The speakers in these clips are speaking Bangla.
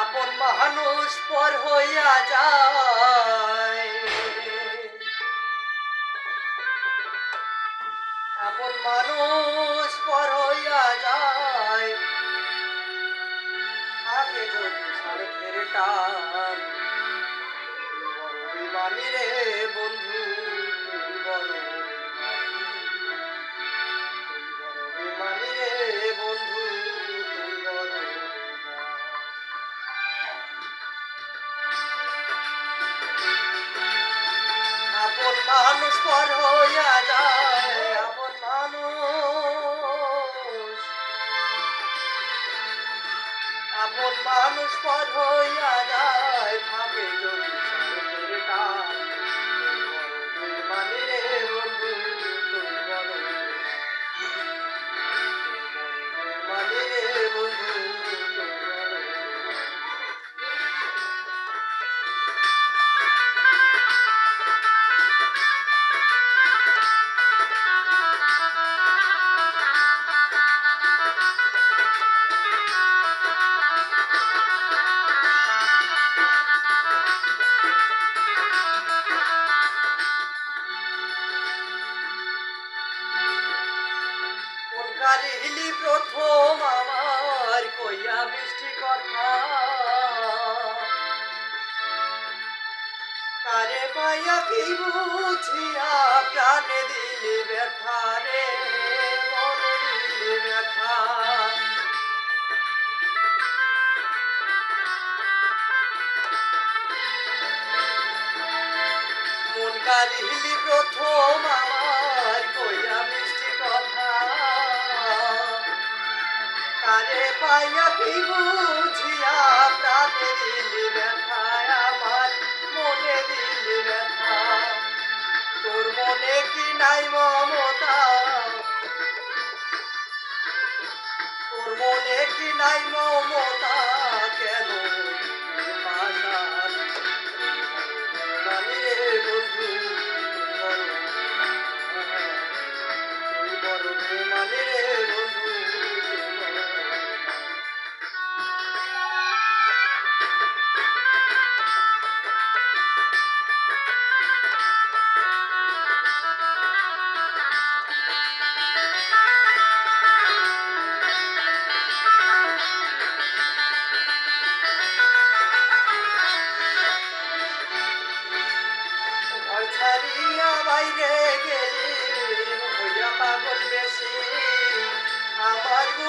আপন মানুষ পর হইয়া যায়। আপন মানুষ পর হইয়া যায়। আগে যদি ছাড়ে ফেরে টান রে বন্ধু। আপন মানুষ পর হইয়া যায় ভাবে যদি প্রথম আমার কইয়া মিষ্টি কথা। কারে পাইয়া কি বুঝিয়া প্রাণে দিলি ব্যথা রে, মনে ব্যথা। মন কালিলি প্রথম আমার কইয়া কারে পাইয়া কি বুঝিয়া, প্রাণে দিলি ব্যথা আমার, মনে দিলি ব্যথা। তোর মনে কি নাই মমতা? তোর মনে কি নাই মমতা? কেন মানি বন্ধু বড় মানি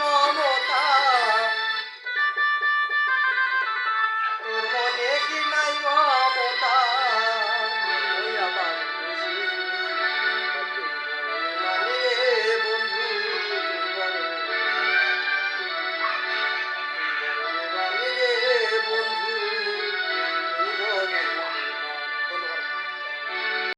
মমতা